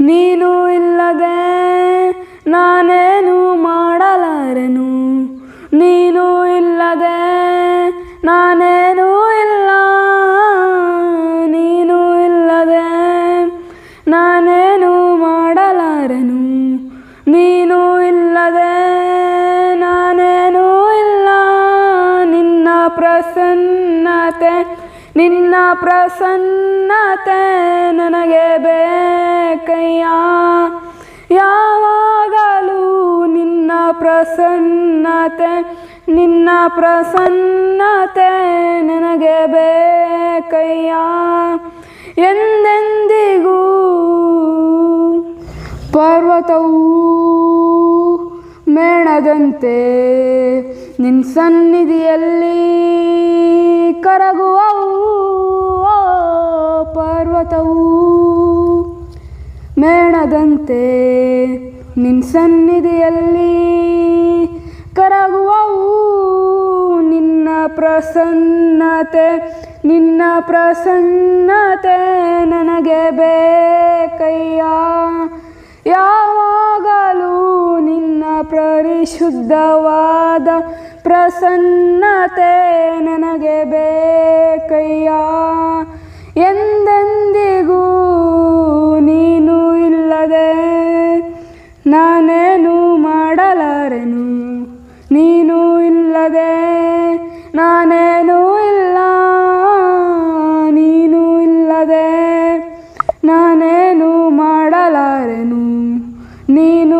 ನೀನು ಇಲ್ಲದೆ ನಾನೇನು ಮಾಡಲಾರೆನು? ನೀನು ಇಲ್ಲದೆ ನಾನೇನು ಇಲ್ಲ? ನೀನು ಇಲ್ಲದೆ ನಾನೇನು ಮಾಡಲಾರೆನು? ನೀನು ಇಲ್ಲದೆ ನಾನೇನು ಇಲ್ಲ? ನಿನ್ನ ಪ್ರಸನ್ನತೆ ನಿನ್ನ ಪ್ರಸನ್ನತೆ ನನಗೆ ಬೇಕಯ್ಯ ಯಾವಾಗಲೂ ನಿನ್ನ ಪ್ರಸನ್ನತೆ ನಿನ್ನ ಪ್ರಸನ್ನತೆ ನನಗೆ ಬೇಕಯ್ಯ. ಎಂದೆಂದಿಗೂ ಪರ್ವತವು ಮೇಣದಂತೆ ನಿನ್ನ ಸನ್ನಿಧಿಯಲ್ಲಿ ಕರಗುವವು. ಪರ್ವತವೂ ಮೇಣದಂತೆ ನಿನ್ನ ಸನ್ನಿಧಿಯಲ್ಲಿ ಕರಗುವವು ನಿನ್ನ ಪ್ರಸನ್ನತೆ ನಿನ್ನ ಪ್ರಸನ್ನತೆ ನನಗೆ ಬೇಕಯ್ಯ. ಯಾವಾಗಲೂ ನಿನ್ನ ಪರಿಶುದ್ಧವಾದ ಪ್ರಸನ್ನತೆ ನನಗೆ ಬೇಕಯ್ಯ. ನಾನೇನು ಮಾಡಲಾರೆನು? ನೀನು ಇಲ್ಲದೆ ನಾನೇನು ಇಲ್ಲ? ನೀನು ಇಲ್ಲದೆ ನಾನೇನು ಮಾಡಲಾರೆನು? ನೀನು